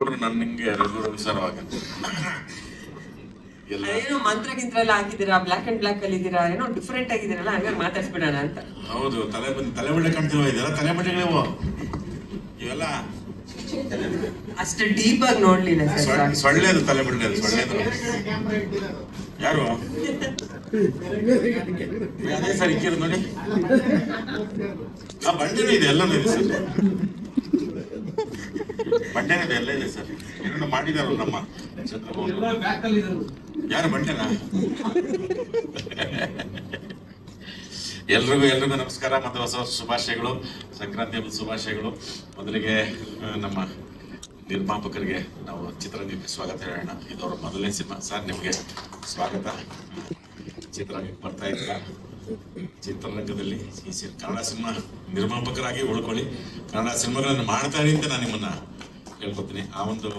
ನೋಡ್ರಿ ನನ್ನ ನಿಂಗೆ ರಘು ರವಿ ಸರ್ ಎಲ್ಲ. ಅದೇನೋ ಮಂತ್ರ ಗಿಂತ್ರ ಎಲ್ಲ ಹಾಕಿದ್ದೀರಾ ಬ್ಲಾಕ್ ಅಂಡ್ ಬ್ಲಾಕ್ ಅಲ್ಲಿ ಇದ್ದೀರಾ ಏನೋ ಡಿಫ್ರೆಂಟ್ ಆಗಿದ್ದೀರಲ್ಲ ಹಂಗಾಗಿ ಮಾತಾಡ್ಸ್ಬಿಡೋಣ ಅಂತ. ಹೌದು ತಲೆ ಬಂದು ತಲೆ ಬಡ್ಡೆ ಕಾಣ್ತಿಲ್ವ ಇದೆಲ್ಲ? ತಲೆ ಬಡ್ಡೆಗಳಿವು ಇವೆಲ್ಲ. ಅಷ್ಟು ಡೀಪ್ ಆಗಿ ನೋಡ್ಲಿಲ್ಲ ಸರ್ ಸೊಳ್ಳೆ- ಸೊಳ್ಳೆದು ತಲೆ ಅದು ಸೊಳ್ಳೆದು ಯಾರು? ಅದೇ ಸರ್ ಇಕ್ಕಿರು ನೋಡಿ. ಆ ಬಂಡೆನೂ ಇದೆ ಎಲ್ಲನೂ ಇದೆ ಸರ್. ಬಂಡೆನೂ ಎಲ್ಲ ಇದೆ ಸರ್. ಏನೋ ಮಾಡಿದಾರು ನಮ್ಮ ಯಾರು ಬಂಡೆನಾ? ಎಲ್ರಿಗೂ ಎಲ್ರಿಗೂ ನಮಸ್ಕಾರ. ಮತ್ತು ಹೊಸ ವರ್ಷ ಶುಭಾಶಯಗಳು. ಸಂಕ್ರಾಂತಿ ಹಬ್ಬದ ಶುಭಾಶಯಗಳು. ಮೊದಲಿಗೆ ನಮ್ಮ ನಿರ್ಮಾಪಕರಿಗೆ ನಾವು ಚಿತ್ರರಂಗಕ್ಕೆ ಸ್ವಾಗತ ಹೇಳೋಣ. ಇದು ಅವರ ಮೊದಲನೇ ಸಿನಿಮಾ. ಸರ್, ನಿಮಗೆ ಸ್ವಾಗತ. ಚಿತ್ರರಂಗಕ್ಕೆ ಬರ್ತಾ ಇದ್ದ ಚಿತ್ರರಂಗದಲ್ಲಿ ಈ ಸಿ- ಕನ್ನಡ ಸಿನಿಮಾ ನಿರ್ಮಾಪಕರಾಗಿ ಉಳ್ಕೊಳ್ಳಿ. ಕನ್ನಡ ಸಿನಿಮಾಗಳನ್ನು ಮಾಡ್ತಾರೆ ಅಂತ ನಾನು ನಿಮ್ಮನ್ನ ಹೇಳ್ಕೊತೀನಿ ಆ ಒಂದು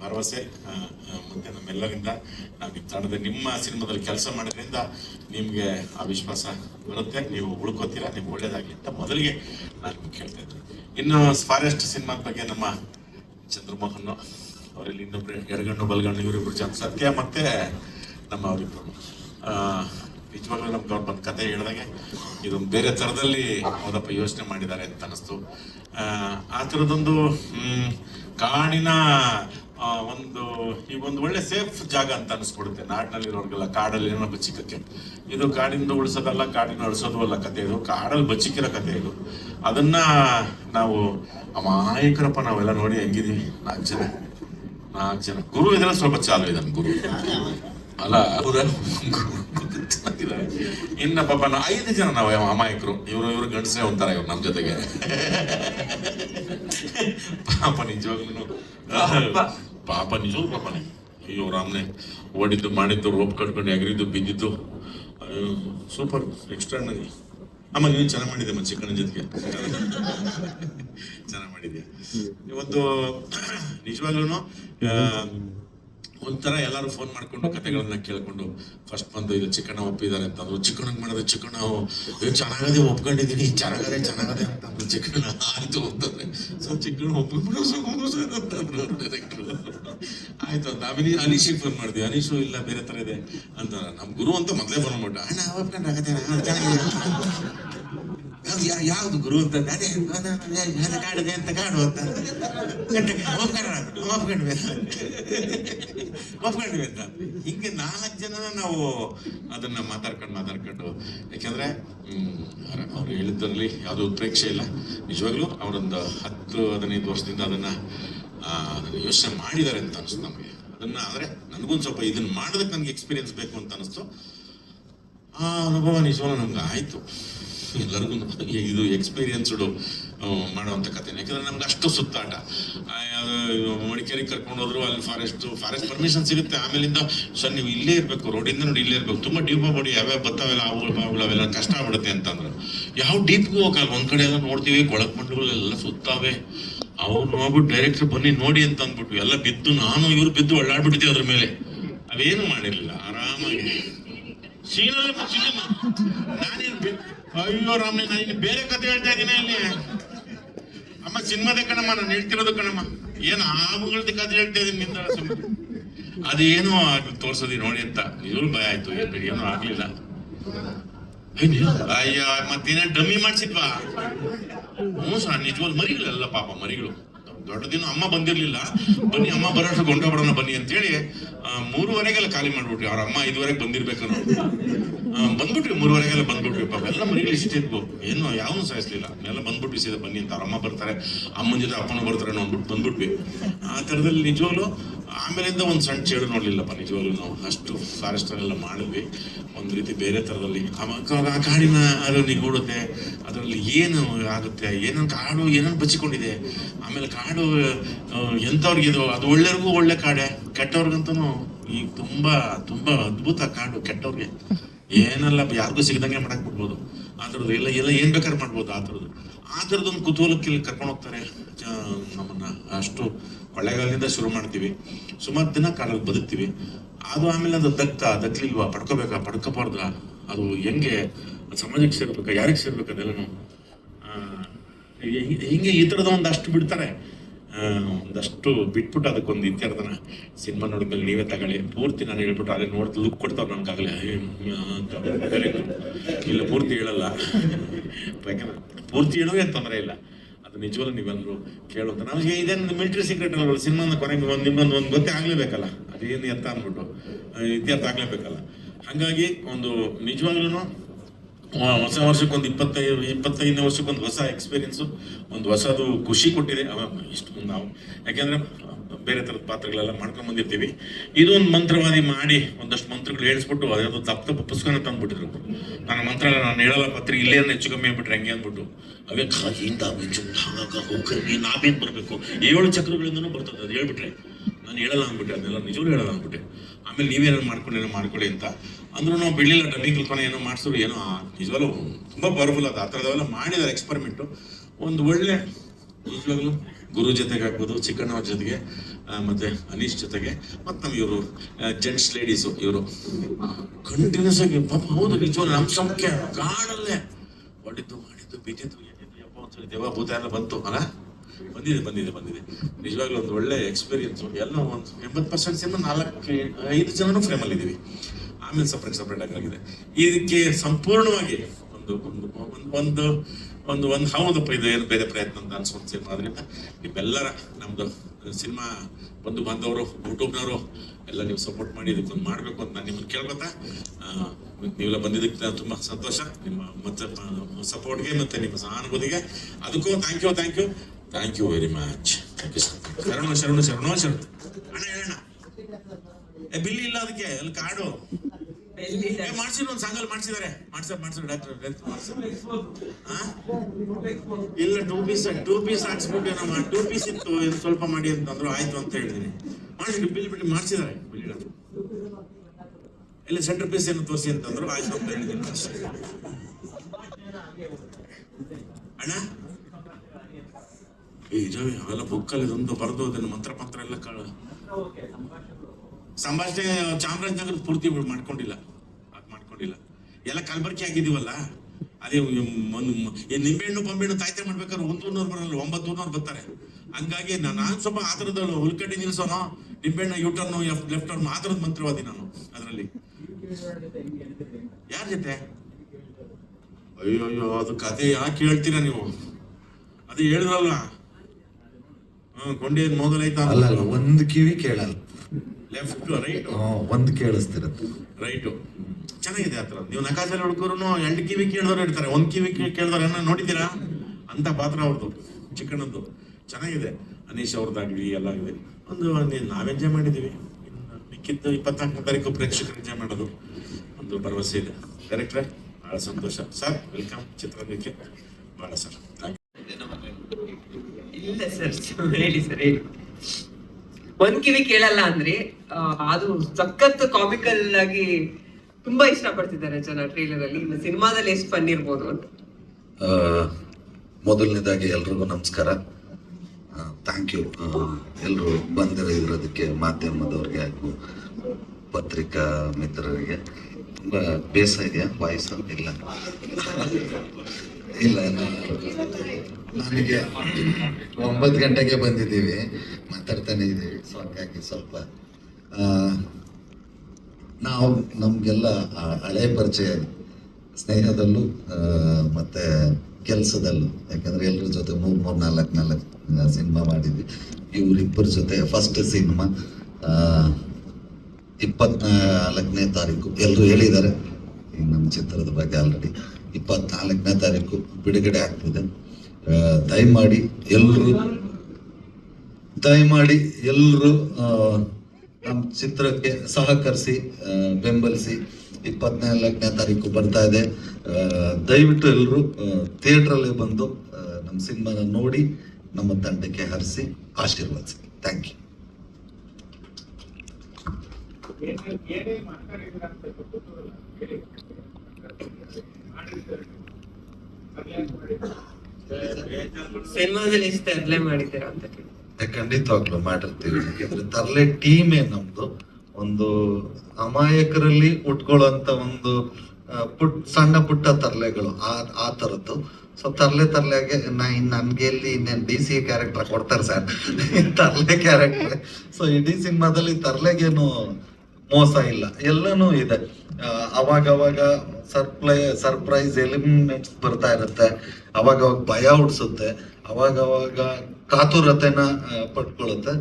ಭರವಸೆ ಮತ್ತೆ ನಮ್ಮೆಲ್ಲರಿಂದ ನಾವು ನಿಮ್ಮ ತಂಡದ ನಿಮ್ಮ ಸಿನಿಮಾದಲ್ಲಿ ಕೆಲಸ ಮಾಡೋದ್ರಿಂದ ನಿಮಗೆ ಆ ವಿಶ್ವಾಸ ಬರುತ್ತೆ. ನೀವು ಉಳ್ಕೋತೀರಾ ನಿಮ್ಗೆ ಒಳ್ಳೇದಾಗಲಿ ಅಂತ ಮೊದಲಿಗೆ ನಾನು ನಿಮ್ಗೆ ಕೇಳ್ತಾ ಇದ್ದೀನಿ. ಇನ್ನು ಫಾರೆಸ್ಟ್ ಸಿನಿಮಾ ಬಗ್ಗೆ ನಮ್ಮ ಚಂದ್ರಮೋಹನ್ ಅವರಲ್ಲಿ ಇನ್ನೊಬ್ರು ಎಡಗಣ್ಣು ಬಲಗಣ್ಣು ಇವರಿಬ್ರು ಜನ ಸತ್ಯ ಮತ್ತೆ ನಮ್ಮ ಅವರಿಬ್ರು. ನಿಜವಾಗ್ಲೂ ನಮ್ಗೆ ಅವ್ರು ಬಂದು ಕತೆ ಹೇಳಿದಾಗೆ ಇದೊಂದು ಬೇರೆ ಥರದಲ್ಲಿ ಹೌದಪ್ಪ ಯೋಚನೆ ಮಾಡಿದ್ದಾರೆ ಅಂತ ಅನ್ನಿಸ್ತು ಆ, ಥರದೊಂದು ಕಾಡಿನ ಒಂದು, ಈ ಒಂದು ಒಳ್ಳೆ ಸೇಫ್ ಜಾಗ ಅಂತ ಅನಿಸ್ಕೊಡುತ್ತೆ ನಾಡಿನಲ್ಲಿರೋರ್ಗೆಲ್ಲ ಕಾಡಲ್ಲಿ ಏನೋ ಬಚ್ಚಿಕಕ್ಕೆ. ಇದು ಕಾಡಿಂದ ಉಳಿಸೋದಲ್ಲ, ಕಾಡಿನ ಉಳಿಸೋದು ಅಲ್ಲ ಕತೆ ಇದು. ಕಾಡಲ್ಲಿ ಬಚ್ಚಿಕ್ಕಿರೋ ಕತೆ ಇದು. ಅದನ್ನ ನಾವು ಅಮಾಯಕರಪ್ಪ ನಾವೆಲ್ಲ ನೋಡಿ ಹೆಂಗಿದೀವಿ. ನಾಲ್ಕು ಜನ. ನಾಲ್ಕು ಜನ. ಗುರು ಇದ್ರೆ ಸ್ವಲ್ಪ ಚಾಲು ಇದ್ದಾನೆ ಗುರು. ಅಲ್ಲ. ಇನ್ನ ಪಾಪ ನಾವು ಐದು ಜನ ನಾವು ಅಮಾಯಕರು. ಇವರು ಇವರು ಗಂಡಸೇ ಒಂಥರ ಇವ್ರು ನಮ್ಮ ಜೊತೆಗೆ. ಪಾಪ ನಿಜವಾಗ್ಲೂ. ಪಾಪ. ನಿಜವಾಗ್ಲೂ ಪಾಪ ಅಯ್ಯೋ ರಾಮ್ನೆ ಓಡಿದ್ದು ಮಾಡಿದ್ದು ರೋಪ್ ಕಟ್ಕೊಂಡು ಎಗರಿದ್ದು ಬಿದ್ದಿದ್ದು. ಸೂಪರ್ ಎಕ್ಸ್ಟ್ರಾರ್ನರಿ ಅಮ್ಮ ನೀನು ಚೆನ್ನಾಗಿ ಮಾಡಿದೆ ಮತ್ತೆ ಚಿಕ್ಕನ ಜೊತೆಗೆ? ಚೆನ್ನಾಗಿ ಮಾಡಿದ್ಯಾ? ಒಂದು ನಿಜವಾಗ್ಲೂ ಒಂಥರ ಎಲ್ಲರೂ ಫೋನ್ ಮಾಡ್ಕೊಂಡು ಕತೆಗಳನ್ನ ಕೇಳ್ಕೊಂಡು ಫಸ್ಟ್ ಬಂದು ಇದು ಚಿಕ್ಕಣ್ಣ ಒಪ್ಪಿದ್ದಾರೆ ಅಂತಂದ್ರು ಚಿಕ್ಕಣ್ಣಗೆ ಮಾಡಿದ್ರೆ ಚಿಕ್ಕಣ್ಣ ಏ ಚೆನ್ನಾಗದೆ ಒಪ್ಕೊಂಡಿದ್ದೀನಿ ಚೆನ್ನಾಗದೆ ಚೆನ್ನಾಗದೆ ಅಂತಂದ್ರು ಚಿಕ್ಕಣ್ಣ. ಆಯ್ತು ಅಂತಂದ್ರೆ ಸೊ ಚಿಕ್ಕಣ್ಣ ಒಪ್ಪಿಬಿಡು ಸರ್ ಅಂತಂದ್ರು ಡೈರೆಕ್ಟ್ರು ಆಯ್ತು ಅಂತ ಅಭಿನಿ ಅನೀಶಿಗೆ ಫೋನ್ ಮಾಡಿದ್ವಿ ಅನೀಶು ಇಲ್ಲ, ಬೇರೆ ಥರ ಇದೆ. ಅಂತ ನಮ್ಮ ಗುರು ಅಂತ ಮೊದಲೇ ಫೋನ್ ಮಾಡ್ಬಿಟ್ಟು. ಅಣ್ಣ ಒಪ್ಕೊಂಡಾಗತ್ತೆ ಯಾವ್ದು ಯಾವ್ದು ಗುರು ಅಂತ ಅದೇ ಕಾಡಿದೆ ಅಂತ ಕಾಡು ಅಂತ. ಗಂಟೆ ಒಪ್ಕೊಂಡ್ವಿ ಒಪ್ಕೊಂಡ್ವಿ ಅಂತ ಹಿಂಗೆ ನಾಲ್ಕು ಜನ ನಾವು ಅದನ್ನ ಮಾತಾಡ್ಕೊಂಡು ಮಾತಾಡ್ಕೊಂಡು, ಯಾಕೆಂದ್ರೆ ಅವ್ರ- ಹೇಳಿದ್ದರಲ್ಲಿ ಯಾವುದೋ ಉತ್ಪ್ರೇಕ್ಷೆ ಇಲ್ಲ. ನಿಜವಾಗ್ಲೂ ಅವರೊಂದು ಹತ್ತು, ಹದಿನೈದು ವರ್ಷದಿಂದ ಅದನ್ನ ಅದನ್ನ ಯೋಚನೆ ಮಾಡಿದ್ದಾರೆ ಅಂತ ಅನಿಸ್ತು ನಮಗೆ. ಅದನ್ನ ಆದ್ರೆ ನನಗೊಂದು ಸ್ವಲ್ಪ ಇದನ್ನ ಮಾಡೋದಕ್ಕೆ ನನಗೆ ಎಕ್ಸ್ಪೀರಿಯನ್ಸ್ ಬೇಕು ಅಂತ ಅನಿಸ್ತು. ಆ ಅನುಭವ ನಿಜವಾಗ್ಲೂ ನಮ್ಗೆ ಆಯ್ತು. ಎಲ್ಲರಿಗೂ ಇದು ಎಕ್ಸ್ಪೀರಿಯನ್ಸ್ಡು ಮಾಡುವಂಥ ಕಥೆ. ಯಾಕಂದ್ರೆ ನಮ್ಗೆ ಅಷ್ಟು ಸುತ್ತಾಟ. ಮಡಿಕೇರಿಗೆ ಕರ್ಕೊಂಡು ಹೋದ್ರು, ಅಲ್ಲಿ ಫಾರೆಸ್ಟ್ ಫಾರೆಸ್ಟ್ ಪರ್ಮಿಷನ್ ಸಿಗುತ್ತೆ. ಆಮೇಲಿಂದ ಸರ್, ನೀವು ಇಲ್ಲೇ ಇರಬೇಕು, ರೋಡಿಂದ ನೋಡಿ ಇಲ್ಲೇ ಇರಬೇಕು. ತುಂಬ ಡೀಪ್ ಮಾಡಿ ಯಾವ್ಯಾವ ಬರ್ತಾವೆಲ್ಲ ಅವುಗಳು ಬಾವುಗಳು ಅವೆಲ್ಲ ಕಷ್ಟ ಆಗ್ಬಿಡುತ್ತೆ ಅಂತಂದ್ರೆ. ಯಾವ ಡೀಪ್ಗೂ ಹೋಗಲ್ಲ. ಒಂದು ಕಡೆ ಎಲ್ಲ ನೋಡ್ತೀವಿ, ಕೊಳಕ್ ಮಂಡಗಳೆಲ್ಲ ಸುತ್ತಾವೆ. ಅವ್ರು ನೋಡ್ಬಿಟ್ಟು ಡೈರೆಕ್ಟ್ರ್ ಬನ್ನಿ ನೋಡಿ ಅಂತ ಅಂದ್ಬಿಟ್ಟು ಎಲ್ಲ ಬಿದ್ದು ನಾನು, ಇವ್ರು ಬಿದ್ದು ಒಳ್ಳಾಡ್ಬಿಟ್ಟಿದ್ದೀವಿ ಅದ್ರ ಮೇಲೆ. ಅವೇನು ಮಾಡಿರಲಿಲ್ಲ. ಆರಾಮಾಗಿ. ಸೀನಲ್ಲಿ ನಾನೇನು ಬೆ- ಅಯ್ಯೋ ರಾಮಣ್ಣ, ನಾನು ಬೇರೆ ಕತೆ ಹೇಳ್ತಾ ಇದ್ದೀನಿ ಅಲ್ಲಿ. ಅಮ್ಮ, ಸಿನಿಮಾದ ಕಣಮ್ಮ, ನಾನು ಹೇಳ್ತಿರೋದು ಕಣಮ್ಮ. ಏನು ಆಗುಗಳದ ಕತೆ ಹೇಳ್ತಾ ಇದ್ದೀನಿ ನಿಂದ ಸುಮ್ಮನೆ ಅದೇನೋ ಅದು ತೋರ್ಸೋದಿ ನೋಡಿ ಅಂತ. ಇವ್ರು ಭಯ ಆಯ್ತು, ಏನೂ ಆಗ್ಲಿಲ್ಲ. ಅಯ್ಯ ಮತ್ತೇನ ಡಮ್ಮಿ ಮಾಡ್ಸಿದ್ವಾ? ಹ್ಞೂ ಸರ್ ನಿಜವಾಗ್ ಮರಿಗಳಲ್ಲ ಪಾಪ ಮರಿಗಳು. ದೊಡ್ಡ ದಿನ ಅಮ್ಮ ಬಂದಿರ್ಲಿಲ್ಲ ಬನ್ನಿ ಅಮ್ಮ ಬರೋಷ್ಟು ಗೊಂಡ ಬಡೋಣ ಬನ್ನಿ ಅಂತೇಳಿ ಮೂರುವರೆಗೆಲ್ಲ ಖಾಲಿ ಮಾಡ್ಬಿಟ್ರಿ ಅವ್ರ ಅಮ್ಮ ಐದುವರೆಗೆ ಬಂದಿರ್ಬೇಕು ನಾವು ಬಂದ್ಬಿಟ್ವಿ ಮೂರುವರೆಗೆಲ್ಲ ಬಂದ್ಬಿಟ್ವಿ ಪಾಪ ಎಲ್ಲ ಮನೆಯಲ್ಲಿ ಇಷ್ಟಿದ್ವು ಏನು ಯಾವನು ಸಾಯಿಸ್ಲಿಲ್ಲ ಎಲ್ಲ ಬಂದ್ಬಿಟ್ವಿ ಸೀದಾ ಬನ್ನಿ ಅಂತ ಅವ್ರ ಅಮ್ಮ ಬರ್ತಾರೆ ಅಮ್ಮನ ಜೊತೆ ಅಪ್ಪನ ಬರ್ತಾರೆ ಅಂದ್ಬಿಟ್ಟು ಬಂದ್ಬಿಟ್ವಿ ಆ ಥರದಲ್ಲಿ ನಿಜವಾಗ್ಲು ಆಮೇಲಿಂದ ಒಂದು ಸಣ್ಣ ಚೇಳು ನೋಡ್ಲಿಲ್ಲಪ್ಪ ನಿಜವಾಗ್ಲೂ ನಾವು ಅಷ್ಟು ಫಾರೆಸ್ಟ್ ಎಲ್ಲ ಮಾಡಿದ್ವಿ ಒಂದು ರೀತಿ ಬೇರೆ ಥರದಲ್ಲಿ ಆ- ಆ ಕಾಡಿನ ಅದು ನಿಗೂಡುತ್ತೆ ಅದರಲ್ಲಿ ಏನು ಆಗುತ್ತೆ, ಏನೇನು ಕಾಡು, ಏನೇನು ಬಚ್ಚಿಕೊಂಡಿದೆ, ಆಮೇಲೆ ಕಾಡು ಎಂಥವ್ರಿಗಿದು ಅದು ಒಳ್ಳೆಯವ್ರಿಗೂ ಒಳ್ಳೆ ಕಾಡೆ. ಕೆಟ್ಟವ್ರಿಗಂತೂ ಈಗ ತುಂಬ ತುಂಬ ಅದ್ಭುತ ಕಾಡು ಕೆಟ್ಟವ್ರಿಗೆ. ಏನೆಲ್ಲ, ಯಾರಿಗೂ ಸಿಗದಂಗೆ ಮಾಡಕ್ ಬಿಡ್ಬೋದು. ಆ ಥರದ್ದು, ಎಲ್ಲ ಎಲ್ಲ ಏನು ಬೇಕಾದ್ರೆ ಮಾಡ್ಬೋದು ಆ ಥರದ್ದು. ಆ ಥರದೊಂದು ಕುತೂಹಲಕ್ಕೆ ಕರ್ಕೊಂಡು ಹೋಗ್ತಾರೆ ನಮ್ಮನ್ನ. ಅಷ್ಟು ಕೊಳ್ಳೆಗಾಲದಿಂದ ಶುರು ಮಾಡ್ತೀವಿ. ಸುಮಾರು ದಿನ ಕಾಡಲ್ಲಿ ಬದುಕ್ತೀವಿ. ಅದು ಆಮೇಲೆ ಅದು ದಕ್ತಾ ದಕ್ಲಿಲ್ವಾ ಪಡ್ಕೋಬೇಕಾ? ಪಡ್ಕೋಬಾರ್ದಾ? ಅದು ಹೆಂಗೆ? ಸಮಾಜಕ್ಕೆ ಸೇರ್ಬೇಕು, ಯಾರಿಗೆ ಸೇರ್ಬೇಕು ಅದೆಲ್ಲನೂ ಹೀಗೆ ಈ ಥರದ ಒಂದಷ್ಟು ಬಿಡ್ತಾರೆ. ಒಂದಷ್ಟು ಬಿಟ್ಬಿಟ್ಟು ಅದಕ್ಕೊಂದು ಇತ್ಯರ್ಥನ ಸಿನಿಮಾ ನೋಡಿದ್ಮೇಲೆ ನೀವೇ ತಗೊಳ್ಳಿ. ಪೂರ್ತಿ ನಾನು ಹೇಳ್ಬಿಟ್ಟು ಅದೇ ನೋಡ್ತಾ ಲುಕ್ ಕೊಡ್ತಾವ್ರು ನನಗಾಗಲೇ ಇಲ್ಲ, ಪೂರ್ತಿ ಹೇಳಲ್ಲ. ಯಾಕಂದ್ರೆ ಪೂರ್ತಿ ಏನು ತೊಂದರೆ ಇಲ್ಲ. ಅದು ನಿಜವಲ್ಲ ನೀವೆಲ್ಲರೂ ಕೇಳುವಂತ ನಮಗೆ ಇದೇನು ಮಿಲಿಟರಿ ಸೀಕ್ರೆಟ್ ಅಲ್ಲ ಸಿನಿಮಾದ ಕೊನೆಗೆ ಒಂದು ನಿಮ್ಮೊಂದು ಒಂದು ಗೊತ್ತೇ ಆಗಲೇಬೇಕಲ್ಲ. ಅದೇನು ಎತ್ತ ಅಂದ್ಬಿಟ್ಟು ಇತ್ಯರ್ಥ ಆಗಲೇಬೇಕಲ್ಲ. ಹಾಗಾಗಿ ಒಂದು ನಿಜವಾಗ್ಲೂ ಹೊಸ ವರ್ಷಕ್ಕೊಂದು ಇಪ್ಪತ್ತೈದು ಇಪ್ಪತ್ತೈದನೇ ವರ್ಷಕ್ಕೊಂದು ಹೊಸ ಎಕ್ಸ್ಪೀರಿಯನ್ಸು ಒಂದು ಹೊಸದು ಖುಷಿ ಕೊಟ್ಟಿದೆ. ಇಷ್ಟು ನಾವು, ಯಾಕೆಂದ್ರೆ ಬೇರೆ ಥರದ ಪಾತ್ರಗಳೆಲ್ಲ ಮಾಡ್ಕೊಂಡು ಬಂದಿರ್ತೀವಿ. ಇದು ಒಂದು ಮಂತ್ರವಾದಿ ಮಾಡಿ ಒಂದಷ್ಟು ಮಂತ್ರಗಳು ಹೇಳಿಸ್ಬಿಟ್ಟು ಅದ್ಯಾವುದು ತಪ್ಪು ತಪ್ಪು ಪುಸ್ತಕನ ತಂದ್ಬಿಟ್ಟಿದ್ರು ನನ್ನ ಮಂತ್ರ ನಾನು ಹೇಳಲ್ಲ, ಪತ್ರಿ ಇಲ್ಲೇ ಹೆಚ್ಚು ಕಮ್ಮಿ ಆಗ್ಬಿಟ್ರೆ ಹಂಗೆ ಅಂದ್ಬಿಟ್ಟು. ಅವೇ ಹಾಗಾಗ ಹೋಗಿ ನಾವೇನು ಬರಬೇಕು? ಏಳು ಚಕ್ರಗಳಿಂದನೂ ಬರ್ತದೆ, ಅದು ಹೇಳ್ಬಿಟ್ರೆ. ನಾನು ಹೇಳಲ್ಲ ಅಂದ್ಬಿಟ್ಟೆ, ಅದನ್ನೆಲ್ಲ ನಿಜವೂ ಹೇಳಲ್ಲ ಅಂದ್ಬಿಟ್ಟೆ. ಆಮೇಲೆ ನೀವೇನಾದ್ರು ಮಾಡ್ಕೊಂಡು ಏನೋ ಮಾಡ್ಕೊಳ್ಳಿ ಅಂತ. ಅಂದ್ರೂ ಬಿಡಲಿಲ್ಲ ಡಬ್ಬಿಂಗ್ ಕಲ್ಪನೆ ಏನೋ ಮಾಡಿಸಿದ್ರು, ಏನೋ ನಿಜವಾಗ್ಲೂ ತುಂಬ ಪವರ್ಫುಲ್ ಅದು ಆ ಥರದವೆಲ್ಲ ಮಾಡಿದ್ದಾರೆ ಎಕ್ಸ್ಪರಿಮೆಂಟು ಒಂದು ಒಳ್ಳೆ ನಿಜವಾಗ್ಲೂ ಗುರು ಜೊತೆಗೆ ಆಗ್ಬೋದು, ಚಿಕ್ಕಣ್ಣವ್ರ ಜೊತೆಗೆ ಮತ್ತೆ ಅನೀಶ್ ಜೊತೆಗೆ, ಮತ್ತು ನಮ್ಮ ಇವರು ಜೆಂಟ್ಸ್ ಲೇಡೀಸು ಇವರು. ಕಂಟಿನ್ಯೂಸ್ ಆಗಿ ಪಾಪ ಹೌದು, ನಿಜವಾಗ್ಲೂ ನಮ್ಮ ಸಂಖ್ಯೆ ಕಾಡಲ್ಲೇ ಹೊಡಿದ್ದು ಮಾಡಿದ್ದು, ಬಿದ್ದಿದ್ದು ಒಂದ್ಸರಿ ದೇವ ಭೂತ ಎಲ್ಲ ಬಂತು, ಅಲ್ಲ? ಬಂದಿದೆ ಬಂದಿದೆ ಬಂದಿದೆ. ನಿಜವಾಗ್ಲೂ ಒಂದು ಒಳ್ಳೆ ಎಕ್ಸ್ಪೀರಿಯನ್ಸ್ ಎಲ್ಲ ಒಂದು ಎಂಬತ್ತು ಪರ್ಸೆಂಟ್ ಸಿನಿಮಾ ನಾಲ್ಕು ಐದು ಜನನು ಫ್ರೇಮಲ್ಲಿ ಇದ್ದೀವಿ ಆಮೇಲೆ ಸಪ್ರೇಟ್ ಸಪ್ರೇಟ್ ಆಗಿದೆ. ಇದಕ್ಕೆ ಸಂಪೂರ್ಣವಾಗಿ ಒಂದು ಒಂದು ಒಂದು ಒಂದು ಒಂದು ಹೌದಪ್ಪ ಇದು ಏನು ಬೇರೆ ಪ್ರಯತ್ನ ಅಂತ ಅನ್ಸ್ಕೊಂಡು ಸಿನಿಮಾ. ಆದ್ರಿಂದ ನಿಮ್ಮೆಲ್ಲರ ನಮ್ದು ಸಿನಿಮಾ ಬಂದು ಬಂದವರು ಯೂಟ್ಯೂಬ್ನವರು ಎಲ್ಲ ನೀವು ಸಪೋರ್ಟ್ ಮಾಡಿ ಇದಕ್ಕೊಂದು ಮಾಡಬೇಕು ಅಂತ ನಾನು ನಿಮ್ಮನ್ನು ಆ, ನೀವೆಲ್ಲ ಬಂದಿದ್ದಕ್ಕೆ ತುಂಬ ಸಂತೋಷ. ನಿಮ್ಮ ಮತ್ತೆ ಸಪೋರ್ಟ್ಗೆ ಮತ್ತೆ ನಿಮ್ಮ ಸಹಾನುಭೂತಿಗೆ ಅದಕ್ಕೂ thank you thank you thank you very much thank you ಶರಣು ಶರಣು ಶರಣು ಶರಣು. ಅಣ್ಣ ಹೇಳಣ್ಣ. ಏ ಬಿಲ್ಲಿ ಇಲ್ಲ ಅದಕ್ಕೆ ಅಲ್ಲಿ ಕಾರ್ಡು ಏ ಮಾಡ್ಸಿದ್ರು ಒಂದು ಸಂಘಲ್ ಮಾಡ್ಸಿದ್ದಾರೆ ಮಾಡ್ಸ ಮಾಡ್ಸಿದ್ರು ಡಾಕ್ಟರ್ ಇಲ್ಲ ಟೂ ಪೀಸ್ ಟೂ ಪೀಸ್ ಹಾಕ್ಸ್ಬಿಟ್ಟು ಏನೋ ಟೂ ಪೀಸ್ ಇತ್ತು ಸ್ವಲ್ಪ ಮಾಡಿ ಅಂತಂದ್ರು ಆಯ್ತು ಅಂತ ಹೇಳಿದೀನಿ. ಮಾಡಿಸಿ ಬಿಲ್ ಬಿಟ್ಟು ಮಾಡ್ಸಿದ್ದಾರೆ ಬಿಲ್ ಇಲ್ಲ ಸೆಂಟರ್ ಪೀಸ್ ಏನು ತೋರಿಸಿ ಅಂತಂದ್ರು ಆಯ್ತು ಅಂತ ಹೇಳಿದ್ದೀನಿ. ಅಣ್ಣ? ಏ ಇದು ಅವೆಲ್ಲ ಬುಕ್ಕಲ್ಲಿ ಇದೊಂದು ಬರೆದು ಅದನ್ನು ಮಂತ್ರ ಪತ್ರ ಎಲ್ಲ ಕಳ. ಸಂಭಾಷಣೆ ಚಾಮರಾಜನಗರ ಪೂರ್ತಿ ಮಾಡ್ಕೊಂಡಿಲ್ಲ. ಅದು ಮಾಡ್ಕೊಂಡಿಲ್ಲ. ಎಲ್ಲ ಕಲಬರ್ಕೆ ಆಗಿದೀವಲ್ಲ? ಅದೇ ಒಂದು ನಿಂಬೆಹಣ್ಣು ಪಂಬೆಹಣ್ಣು ತಾಯ್ತೆ ಮಾಡ್ಬೇಕಾದ್ರೆ ಒಂದು ನೂರು ಬರಲ್ಲ ಒಂಬತ್ತು ನೂರು ಬರ್ತಾರೆ. ಹಂಗಾಗಿ ನಾನು ಸ್ವಲ್ಪ ಆ ಥರದ ಹುಲ್ಕಡ್ಡಿ ನಿಲ್ಸೋನು ನಿಂಬೆಹಣ್ಣು ಯೂಟರ್ನು ಲೆಫ್ಟ್ ಟರ್ನ್ ಆ ಮಂತ್ರವಾದಿ ನಾನು ಅದರಲ್ಲಿ. ಯಾರ ಜೊತೆ? ಅಯ್ಯೋ ಅಯ್ಯೋ ಅದು ಕತೆ ಯಾಕೆ ಹೇಳ್ತೀರಾ ನೀವು? ಅದು ಹೇಳಿದ್ರಲ್ಲ. ಹ್ಮ್ ಕೊಂಡಿ ಮೊದಲೈತಾ? ಒಂದು ಕಿವಿ ಕೇಳಲ್ಲ. ಲೆಫ್ಟ್ ರೈಟ್ ಒಂದು ಕೇಳಿಸ್ತಿರತ್ತೆ. ರೈಟು ಚೆನ್ನಾಗಿದೆ ಆ ಥರ. ನೀವು ನಕಾಸಲ್ಲಿ ಹುಡುಗರು ಎರಡು ಕಿವಿ ಕೇಳಿದವ್ರು ಇರ್ತಾರೆ. ಒಂದು ಕಿವಿ ಕೇಳಿದವ್ರು ಏನೋ ನೋಡಿದ್ದೀರಾ? ಅಂತ ಪಾತ್ರ ಅವ್ರದ್ದು ಚಿಕ್ಕಣ್ಣದ್ದು. ಚೆನ್ನಾಗಿದೆ. ಅನೀಶ್ ಅವ್ರದ್ದಾಗಲಿ ಎಲ್ಲ ಇದೆ. ಒಂದು ನಾವು ನಾವ್ ಎಂಜಾಯ್ ಮಾಡಿದ್ದೀವಿ. ಇನ್ನು ಮಿಕ್ಕಿದ್ದು ಇಪ್ಪತ್ನಾಲ್ಕನೇ ತಾರೀಕು ಪ್ರೇಕ್ಷಕರು ಎಂಜಾಯ್ ಮಾಡೋದು. ಒಂದು ಭರವಸೆ ಇದೆ. ಡೈರೆಕ್ಟ್ರೆ ಭಾಳ ಸಂತೋಷ. ಸರ್ ವೆಲ್ಕಮ್ ಚಿತ್ರರಂಗಕ್ಕೆ. ಭಾಳ ಸರ್ ಥ್ಯಾಂಕ್ ಯು ಇಲ್ಲ ಸರ್ ಹೇಳಿ ಸರ್ ಹೇಳಿ. ಒಂದ್ ಕಿವಿ ಕೇಳಲ್ಲ ಅಂದ್ರೆ ಅದು ಸಖತ್ ಕಾಮಿಕಲ್ ಆಗಿ ತುಂಬಾ ಇಷ್ಟಪಡ್ತಿದ್ದಾರೆ ಜನ ಟ್ರೈಲರ್ ಅಲ್ಲಿ ಸಿನಿಮಾದಲ್ಲಿ ಎಷ್ಟು ಫನ್ ಇರ್ಬೋದು ಅಂತ. ಮೊದಲನೇದಾಗಿ ಎಲ್ರಿಗೂ ನಮಸ್ಕಾರ. ಥ್ಯಾಂಕ್ ಯು ಎಲ್ಲರೂ ಬಂದಿರೋದಕ್ಕೆ ಮಾಧ್ಯಮದವ್ರಿಗೆ ಹಾಗೂ ಪತ್ರಿಕಾ ಮಿತ್ರರಿಗೆ ತುಂಬ ಬೇಸ ಇದೆಯಾ? ವಾಯ್ಸ್ ಇಲ್ಲ. ಇಲ್ಲ ನಾನು- ನನಗೆ ಒಂಬತ್ತು ಗಂಟೆಗೆ ಬಂದಿದ್ದೀವಿ. ಮಾತಾಡ್ತಾನೆ ಇದ್ದೀವಿ. ಸೊ ಹಾಗಾಗಿ ಸ್ವಲ್ಪ ನಾವು ನಮಗೆಲ್ಲ ಹಳೆ ಪರಿಚಯ ಸ್ನೇಹದಲ್ಲೂ ಮತ್ತು ಕೆಲಸದಲ್ಲೂ. ಯಾಕಂದ್ರೆ ಎಲ್ಲರ ಜೊತೆ ಮೂರು ಮೂರು, ನಾಲ್ಕು ನಾಲ್ಕು ಸಿನಿಮಾ ಮಾಡಿದ್ವಿ. ಇವರಿಬ್ಬರ ಜೊತೆ ಫಸ್ಟ್ ಸಿನಿಮಾ ಇಪ್ಪತ್ನಾಲ್ಕನೇ ತಾರೀಕು. ಎಲ್ಲರೂ ಹೇಳಿದ್ದಾರೆ ನಮ್ಮ ಚಿತ್ರದ ಬಗ್ಗೆ ಆಲ್ರೆಡಿ ಇಪ್ಪತ್ನಾಲ್ಕನೇ ತಾರೀಕು ಬಿಡುಗಡೆ ಆಗ್ತದೆ. ದಯಮಾಡಿ ಎಲ್ಲರೂ ದಯಮಾಡಿ ಎಲ್ಲರೂ ನಮ್ಮ ಚಿತ್ರಕ್ಕೆ ಸಹಕರಿಸಿ ಬೆಂಬಲಿಸಿ ಇಪ್ಪತ್ನಾಲ್ಕನೇ ತಾರೀಕು ಬರ್ತಾ ಇದೆ. ದಯವಿಟ್ಟು ಎಲ್ಲರೂ ಥಿಯೇಟ್ರಲ್ಲಿ ಬಂದು ನಮ್ಮ ಸಿನಿಮಾನ ನೋಡಿ, ನಮ್ಮ ತಂಡಕ್ಕೆ ಹರಿಸಿ ಆಶೀರ್ವದಿಸಿ. Thank you. ಸಿನಿಮಾದಲ್ಲಿ ಖಂಡಿತವಾಗ್ಲೂ ಮಾಡಿರ್ತೀವಿ. ಯಾಕಂದ್ರೆ ತರಲೆ ಟೀಮೇ ನಮ್ದು. ಒಂದು ಅಮಾಯಕರಲ್ಲಿ ಉಟ್ಕೊಳ್ಳುವಂತ ಒಂದು ಪುಟ್, ಸಣ್ಣ ಪುಟ್ಟ ತರಲೆಗಳು ಆ ಆ ತರದ್ದು ಸೊ ತರ್ಲೆ ತರ್ಲೆಗೆ ನಾ ಇನ್ ನನ್ಗೆ ಎಲ್ಲಿ ಇನ್ನೇನು ಡಿ ಸಿ ಕ್ಯಾರೆಕ್ಟರ್ ಕೊಡ್ತಾರೆ ಸರ್? ತರ್ಲೆ ಕ್ಯಾರೆಕ್ಟರ್. ಸೊ ಇಡೀ ಸಿನಿಮಾದಲ್ಲಿ ತರ್ಲೆಗೇನು ಮೋಸ ಇಲ್ಲ. ಎಲ್ಲನೂ ಇದೆ. ಆ, ಅವಾಗ ಅವಾಗ ಸರ್ಪ್ರೈ ಸರ್ಪ್ರೈಸ್ ಎಲಿಮೆಂಟ್ಸ್ ಬರ್ತಾ ಇರುತ್ತೆ. ಅವಾಗ ಅವಾಗ ಭಯ ಹುಡ್ಸುತ್ತೆ ಅವಾಗ ಕಾತುರತೆನ ಪಟ್ಕೊಳ್ಳುತ್ತೆ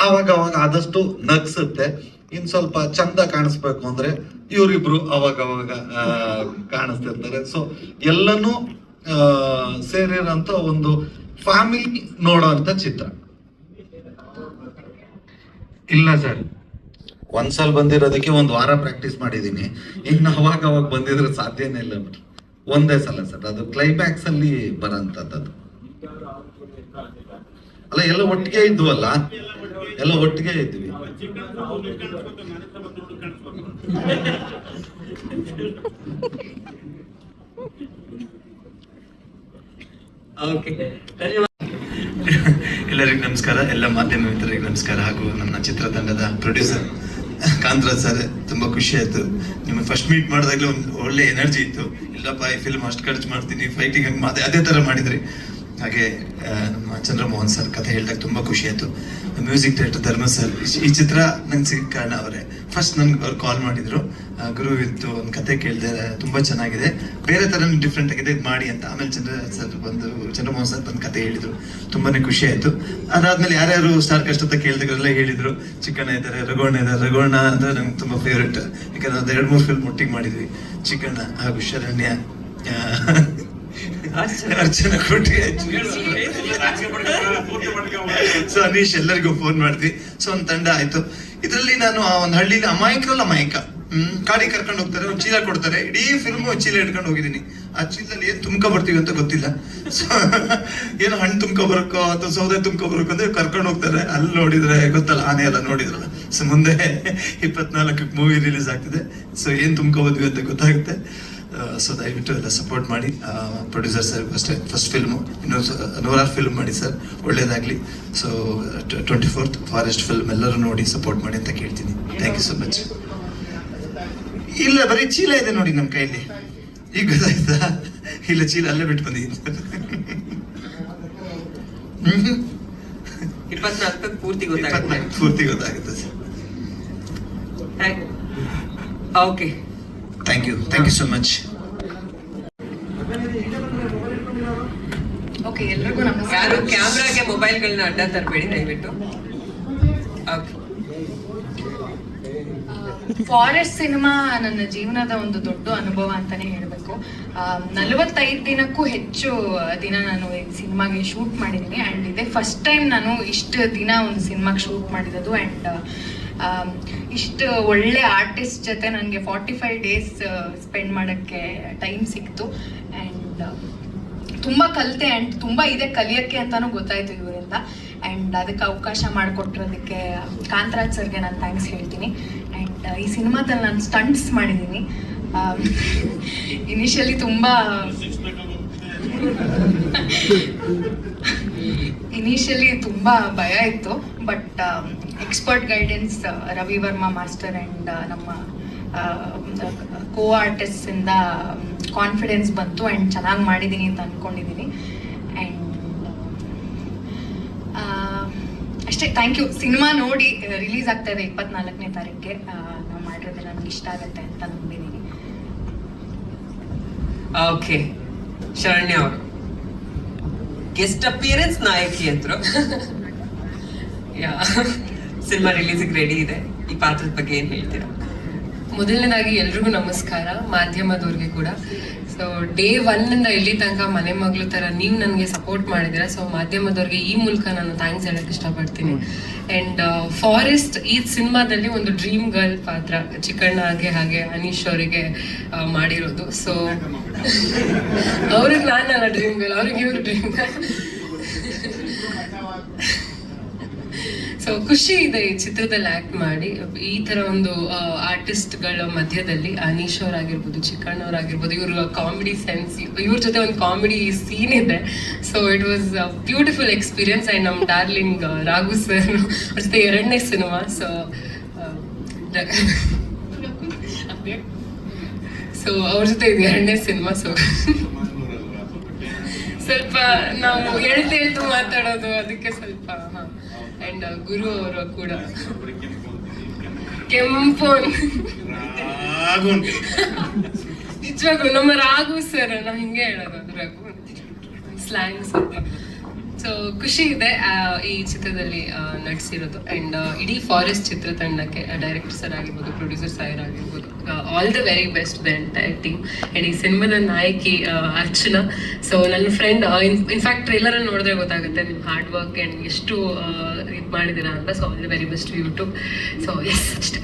ಅವಾಗ ಆದಷ್ಟು ನಗ್ಸುತ್ತೆ. ಇನ್ ಸ್ವಲ್ಪ ಚಂದ ಕಾಣಿಸ್ಬೇಕು ಅಂದ್ರೆ ಇವರಿಬ್ರು ಅವಾಗ ಕಾಣಿಸ್ತಿರ್ತಾರೆ. ಸೊ ಎಲ್ಲನೂ ಸೇರಿರೋಂತ ಒಂದು ಫ್ಯಾಮಿಲಿ ನೋಡೋಂಥ ಚಿತ್ರ. ಇಲ್ಲ ಸರ್. ಒಂದ್ಸಲ ಬಂದಿರೋದಕ್ಕೆ ಒಂದ್ ವಾರ ಪ್ರಾಕ್ಟೀಸ್ ಮಾಡಿದೀನಿ. ಇನ್ನು ಅವಾಗ ಅವಾಗ ಬಂದಿದ್ರೆ ಸಾಧ್ಯನೇ ಇಲ್ಲ ಬಿಡ್ರಿ. ಒಂದೇ ಸಲ ಸರ್ ಅದು ಕ್ಲೈಮ್ಯಾಕ್ಸ್ ಅಲ್ಲಿ ಬರಂತದ್ದು ಅಲ್ಲ ಎಲ್ಲ ಒಟ್ಟಿಗೆ ಇದ್ವಲ್ಲ? ಎಲ್ಲ ಒಟ್ಟಿಗೆ ಇದ್ವಿ. ಓಕೆ ಧನ್ಯವಾದ ಎಲ್ಲರಿಗೂ ನಮಸ್ಕಾರ. ಎಲ್ಲ ಮಾಧ್ಯಮ ಮಿತ್ರರಿಗೆ ನಮಸ್ಕಾರ. ಹಾಗೂ ನನ್ನ ಚಿತ್ರತಂಡದ ಪ್ರೊಡ್ಯೂಸರ್ ಕಾಂತರಾಜ್ ಸರ್, ತುಂಬಾ ಖುಷಿ ಆಯ್ತು. ನಿಮ್ಮ ಫಸ್ಟ್ ಮೀಟ್ ಮಾಡಿದಾಗಲೇ ಒಂದು ಒಳ್ಳೆ ಎನರ್ಜಿ ಇತ್ತು. ಇಲ್ಲಪ್ಪ, ಈ ಫಿಲ್ಮ್ ಅಷ್ಟು ಖರ್ಚು ಮಾಡ್ತೀನಿ ಫೈಟಿಂಗ್ ಹಂಗೆ ಮಾತೆ ಅದೇ ಥರ ಮಾಡಿದ್ರಿ. ಹಾಗೆ ನಮ್ಮ ಚಂದ್ರಮೋಹನ್ ಸರ್ ಕಥೆ ಹೇಳಿದಾಗ ತುಂಬಾ ಖುಷಿ ಆಯ್ತು. ಮ್ಯೂಸಿಕ್ ಡೈರೆಕ್ಟರ್ ಧರ್ಮ ಸರ್ ಈ ಚಿತ್ರ ನಂಗೆ ಸಿಕ್ಕ ಕಾರಣ ಅವರೇ. ಫಸ್ಟ್ ನನ್ಗೆ ಅವ್ರು ಕಾಲ್ ಮಾಡಿದ್ರು. ಗುರು ಇತ್ತು ಒಂದು ಕತೆ ಕೇಳಿದೆ ತುಂಬಾ ಚೆನ್ನಾಗಿದೆ. ಬೇರೆ ತರ ಡಿಫ್ರೆಂಟ್ ಆಗಿದೆ ಮಾಡಿ ಅಂತ. ಆಮೇಲೆ ಚಂದ್ರ ಸರ್ ಬಂದು, ಚಂದ್ರಮೋಹನ್ ಸರ್ ಬಂದು ಕತೆ ಹೇಳಿದ್ರು. ತುಂಬಾನೇ ಖುಷಿ ಆಯ್ತು. ಅದಾದ್ಮೇಲೆ ಯಾರ್ಯಾರು ಸ್ಟಾರ್ ಕಷ್ಟ ಅಂತ ಹೇಳಿದ್ರು. ಚಿಕ್ಕಣ್ಣ ಇದ್ದಾರೆ ರಘುವಣ್ಣ ಇದ್ದಾರೆ ರಘುವಣ್ಣ ಅಂದ್ರೆ ನಂಗೆ ತುಂಬಾ ಫೇವ್ರೆಟ್ ಯಾಕಂದ್ರೆ ಒಂದು ಎರಡು ಮೂರು ಫಿಲ್ಮ್ ಒಟ್ಟಿಗೆ ಮಾಡಿದ್ವಿ. ಚಿಕ್ಕಣ್ಣ ಹಾಗೂ ಶರಣ್ಯ. ಅರ್ಚನಾ ಕೊಟ್ಟಿ ಸೊ ಅನೀಶ್ ಎಲ್ಲರಿಗೂ ಫೋನ್ ಮಾಡ್ತಿ ಸೊ ಒಂದು ತಂಡ ಆಯ್ತು. ಇದರಲ್ಲಿ ನಾನು ಆ ಒಂದು ಹಳ್ಳಿಲಿ ಅಮಾಯಕರಲ್ಲ ಅಮಾಯಕ. ಹ್ಮ್ ಕಾಡಿ ಕರ್ಕೊಂಡು ಹೋಗ್ತಾರೆ, ಒಂದು ಚೀಲ ಕೊಡ್ತಾರೆ. ಇಡೀ ಫಿಲ್ಮ್ ಚೀಲ ಇಟ್ಕೊಂಡು ಹೋಗಿದ್ದೀನಿ. ಆ ಚೀಲದಲ್ಲಿ ಏನ್ ತುಂಬ್ಕೊ ಬರ್ತೀವಿ ಅಂತ ಗೊತ್ತಿಲ್ಲ. ಸೊ ಏನು ಹಣ್ಣು ತುಂಬ್ಕೊ ಬರಕ್ಕೋ ಅಥವಾ ಸೌದೆ ತುಂಬ್ಕೊ ಬರಕ್ಕೋ ಅಂದ್ರೆ ಕರ್ಕೊಂಡು ಹೋಗ್ತಾರೆ. ಅಲ್ಲಿ ನೋಡಿದ್ರೆ, ಗೊತ್ತಲ್ಲ, ಆನೆ ಎಲ್ಲ ನೋಡಿದ್ರಲ್ಲ. ಸೊ ಮುಂದೆ ಇಪ್ಪತ್ನಾಲ್ಕಕ್ಕೆ ಮೂವಿ ರಿಲೀಸ್ ಆಗ್ತಿದೆ. ಸೊ ಏನ್ ಹೋದ್ವಿ ಅಂತ ಗೊತ್ತಾಗುತ್ತೆ. ಸೊ ದಯವಿಟ್ಟು ಎಲ್ಲ ಸಪೋರ್ಟ್ ಮಾಡಿ. ಪ್ರೊಡ್ಯೂಸರ್ ಸರ್ ಅಷ್ಟೇ. ಫಸ್ಟ್ ಫಿಲ್ಮು ಇನ್ನೂ ಸ- ನೂರಾರು ಫಿಲ್ಮ್ ಮಾಡಿ ಸರ್ ಒಳ್ಳೇದಾಗಲಿ. So twenty fourth forest film ಎಲ್ಲರೂ ನೋಡಿ ಸಪೋರ್ಟ್ ಮಾಡಿ ಅಂತ ಕೇಳ್ತೀನಿ. ಥ್ಯಾಂಕ್ ಯು ಸೊ ಮಚ್ ಇಲ್ಲ ಬರೀ ಚೀಲ ಇದೆ ನೋಡಿ ನಮ್ಮ ಕೈಯಲ್ಲಿ. ಈಗ ಗೊತ್ತಾಯ್ತಾ? ಇಲ್ಲ ಚೀಲ ಅಲ್ಲೇ ಬಿಟ್ಟು ಬಂದಿದ್ದೀನಿ. ಹ್ಮ್. ಇಪ್ಪತ್ನಾಲ್ಕಕ್ಕೆ ಪೂರ್ತಿ ಗೊತ್ತಾಗುತ್ತೆ. ಪೂರ್ತಿ ಗೊತ್ತಾಗುತ್ತೆ sir okay thank you thank you so much okay ಎಲ್ರಿಗೂ ನಮಸ್ಕಾರ. ಯಾರು ಕ್ಯಾಮ್ರಾಗೆ ಮೊಬೈಲ್ಗಳನ್ನ ಅಡ್ಡ ತರಬೇಡಿ ದಯವಿಟ್ಟು. ಓಕೆ ಫಾರೆಸ್ಟ್ ಸಿನಿಮಾ ನನ್ನ ಜೀವನದ ಒಂದು ದೊಡ್ಡ ಅನುಭವ ಅಂತಾನೆ ಹೇಳಬೇಕು. ನಲವತ್ತೈದು ದಿನಕ್ಕೂ ಹೆಚ್ಚು ದಿನ ನಾನು ಈ ಸಿನಿಮಾಗೆ ಶೂಟ್ ಮಾಡಿದ್ದೀನಿ. ಆ್ಯಂಡ್ ಇದೇ ಫಸ್ಟ್ ಟೈಮ್ ನಾನು ಇಷ್ಟು ದಿನ ಒಂದು ಸಿನಿಮಾಗೆ ಶೂಟ್ ಮಾಡಿರೋದು. ಆ್ಯಂಡ್ ಇಷ್ಟು ಒಳ್ಳೆ ಆರ್ಟಿಸ್ಟ್ ಜೊತೆ ನನಗೆ ಫಾರ್ಟಿ ಫೈವ್ ಡೇಸ್ ಸ್ಪೆಂಡ್ ಮಾಡೋಕ್ಕೆ ಟೈಮ್ ಸಿಕ್ತು. ಆ್ಯಂಡ್ ತುಂಬ ಕಲಿತೆ ಆ್ಯಂಡ್ ತುಂಬ ಇದೆ ಕಲಿಯೋಕ್ಕೆ ಅಂತಲೂ ಗೊತ್ತಾಯಿತು ಇವರೆಲ್ಲ ಆ್ಯಂಡ್ ಅದಕ್ಕೆ ಅವಕಾಶ ಮಾಡಿಕೊಟ್ಟಿರೋದಕ್ಕೆ ಕಾಂತರಾಜ್ ಸರ್ಗೆ ನಾನು ಥ್ಯಾಂಕ್ಸ್ ಹೇಳ್ತೀನಿ. ಆ್ಯಂಡ್ ಈ ಸಿನಿಮಾದಲ್ಲಿ ನಾನು ಸ್ಟಂಟ್ಸ್ ಮಾಡಿದ್ದೀನಿ. ಇನಿಷಿಯಲಿ ತುಂಬ ಇನಿಷಿಯಲಿ ತುಂಬ ಭಯ ಇತ್ತು. But expert guidance Ravi Varma master and ನಮ್ಮ ಕೋ ಆರ್ಟಿಸ್ಟಿಂದ ಕಾನ್ಫಿಡೆನ್ಸ್ ಬಂತು ಆ್ಯಂಡ್ ಚೆನ್ನಾಗಿ ಮಾಡಿದ್ದೀನಿ ಅಂತ ಅಂದ್ಕೊಂಡಿದ್ದೀನಿ ಆ್ಯಂಡ್ ಅಷ್ಟೇ ಥ್ಯಾಂಕ್ ಯು ಸಿನಿಮಾ ನೋಡಿ ರಿಲೀಸ್ ಆಗ್ತಾ ಇದೆ ಇಪ್ಪತ್ನಾಲ್ಕನೇ ತಾರೀಕಿಗೆ ನಾವು ಮಾಡಿರೋದೆಲ್ಲ ನನಗೆ ಇಷ್ಟ ಆಗುತ್ತೆ ಅಂತ ನಂಬಿದ್ದೀನಿ ಓಕೆ ಶರಣ್ಯ ಅವರು. ಗೆಸ್ಟ್ ಅಪಿಯರೆನ್ಸ್ ನಾಯಕಿ ಅಂದ್ರು. ಯಾ ಸಿನಿಮಾ ರಿಲೀಸಿಗೆ ರೆಡಿ ಇದೆ. ಈ ಪಾತ್ರದ ಬಗ್ಗೆ ಏನ್ ಹೇಳ್ತೀರಾ? ಮೊದಲನೇದಾಗಿ ಎಲ್ರಿಗೂ ನಮಸ್ಕಾರ. ಮಾಧ್ಯಮದವ್ರಿಗೆ ಕೂಡ. ಸೊ ಡೇ ಒನ್ನಿಂದ ಇಲ್ಲಿ ತನಕ ಮನೆ ಮಗಳು ತರ ನೀವು ನನಗೆ ಸಪೋರ್ಟ್ ಮಾಡಿದ್ದೀರಾ. ಸೊ ಮಾಧ್ಯಮದವ್ರಿಗೆ ಈ ಮೂಲಕ ನಾನು ಥ್ಯಾಂಕ್ಸ್ ಹೇಳಕ್ ಇಷ್ಟಪಡ್ತೀನಿ. ಅಂಡ್ ಫಾರೆಸ್ಟ್ ಈ ಸಿನಿಮಾದಲ್ಲಿ ಒಂದು ಡ್ರೀಮ್ ಗರ್ಲ್ ಪಾತ್ರ. ಚಿಕ್ಕಣ್ಣ ಹಾಗೆ ಹಾಗೆ, ಅನೀಶ್ ಅವರಿಗೆ ಮಾಡಿರೋದು. ಸೊ ಅವ್ರಿಗೆ ನಾನು ಡ್ರೀಮ್ ಗರ್ಲ್ ಅವ್ರಿಗೆ ಇವ್ರು ಡ್ರೀಮ್ ಗರ್ಲ್ ಸೊ ಖುಷಿ ಇದೆ ಈ ಚಿತ್ರದಲ್ಲಿ ಆಕ್ಟ್ ಮಾಡಿ. ಈ ತರ ಒಂದು ಆರ್ಟಿಸ್ಟ್ಗಳ ಮಧ್ಯದಲ್ಲಿ ಅನೀಶ್ ಅವ್ರಾಗಿರ್ಬೋದು ಚಿಕ್ಕಣ್ಣ ಅವ್ರಾಗಿರ್ಬೋದು ಇವ್ರ ಕಾಮಿಡಿ ಸೆನ್ಸ್ ಇವ್ರ ಜೊತೆ ಒಂದು ಕಾಮಿಡಿ ಸೀನ್ ಇದೆ. So it was beautiful experience and ನಮ್ಮ ಡಾರ್ಲಿಂಗ್ ರಾಘು ಸರ್ ಅವ್ರ ಜೊತೆ ಎರಡನೇ ಸಿನಿಮಾ ಸೊ ಸೊ ಅವ್ರ ಜೊತೆ ಇದು ಎರಡನೇ ಸಿನಿಮಾ ಸೊ ಸ್ವಲ್ಪ ನಾವು ಎಳ್ದು ಎಳ್ದು ಮಾತಾಡೋದು ಅದಕ್ಕೆ ಸ್ವಲ್ಪ ಅಂಡ್ ಗುರು ಅವರು ಕೂಡ. ಕೆಂಪು. ನಿಜವಾಗ್ಲು ನಮ್ಮ ರಾಘು ಸರ್ ನಾವು ಹಿಂಗೆ ಹೇಳೋದು ರಘು ಸ್ಲ್ಯಾಂಗ್ ಸ್ವಲ್ಪ. ಸೊ ಖುಷಿ ಇದೆ ಈ ಚಿತ್ರದಲ್ಲಿ ನಟಿಸಿರೋದು ಅಂಡ್ ಇಡೀ ಫಾರೆಸ್ಟ್ ಚಿತ್ರತಂಡಕ್ಕೆ ಡೈರೆಕ್ಟರ್ ಸರ್ ಆಗಿರ್ಬೋದು ಪ್ರೊಡ್ಯೂಸರ್ ಸರ್ ಆಗಿರ್ಬೋದು all the very best the entire team and ಈ ಸಿನಿಮಾದ ನಾಯಕಿ ಅರ್ಚನಾ. ಸೊ ನನ್ನ ಫ್ರೆಂಡ್ ಇನ್ಫ್ಯಾಕ್ಟ್ ಟ್ರೇಲರ್ ಅನ್ನು ನೋಡಿದ್ರೆ ಗೊತ್ತಾಗುತ್ತೆ ನಿಮ್ಮ ಹಾರ್ಡ್ ವರ್ಕ್ ಅಂಡ್ ಎಷ್ಟು ಇದು ಮಾಡಿದ್ದೀರಾ ಅಂತ. So all the very best YouTube so yes ಅಷ್ಟೇ.